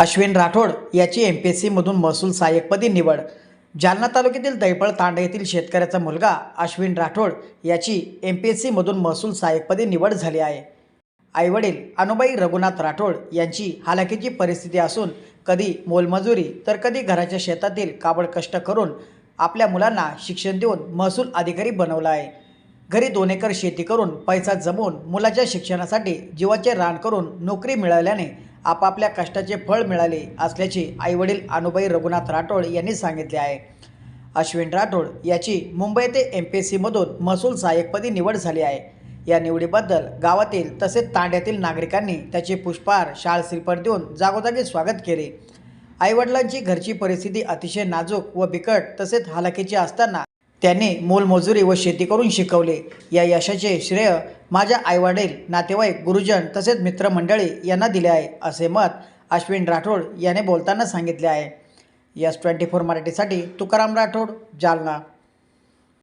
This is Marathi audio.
अश्विन राठोड याची एम पी एस सीमधून महसूल सहाय्यकपदी निवड. जालना तालुक्यातील दैपळ तांडा येथील शेतकऱ्याचा मुलगा अश्विन राठोड याची एम पी एस सीमधून महसूल सहाय्यकपदी निवड झाली आहे. आईवडील अनुबाई रघुनाथ राठोड यांची हालाकीची परिस्थिती असून कधी मोलमजुरी तर कधी घराच्या शेतातील काबड कष्ट करून आपल्या मुलांना शिक्षण देऊन महसूल अधिकारी बनवला आहे. घरी दोन एकर शेती करून पैसा जमवून मुलाच्या शिक्षणासाठी जीवाचे रान करून नोकरी मिळाल्याने आपापल्या कष्टाचे फळ मिळाले असल्याचे आईवडील अनुबाई रघुनाथ राठोड यांनी सांगितले आहे. अश्विन राठोड याची मुंबई ते एम पी एस सीमधून महसूल सहाय्यकपदी निवड झाली आहे. या निवडीबद्दल गावातील तसेच तांड्यातील नागरिकांनी त्याचे पुष्पहार शाळ श्रीफळ देऊन जागोजागी स्वागत केले. आईवडिलांची घरची परिस्थिती अतिशय नाजूक व बिकट तसेच हालाकीची असताना त्यांनी मोलमजुरी व शेती करून शिकवले. या यशाचे श्रेय माझ्या आईवडील नातेवाईक गुरुजन तसेच मित्रमंडळी यांना दिले आहे असे मत अश्विन राठोड याने बोलताना सांगितले आहे. यस ट्वेंटी फोर मराठीसाठी तुकाराम राठोड जालना.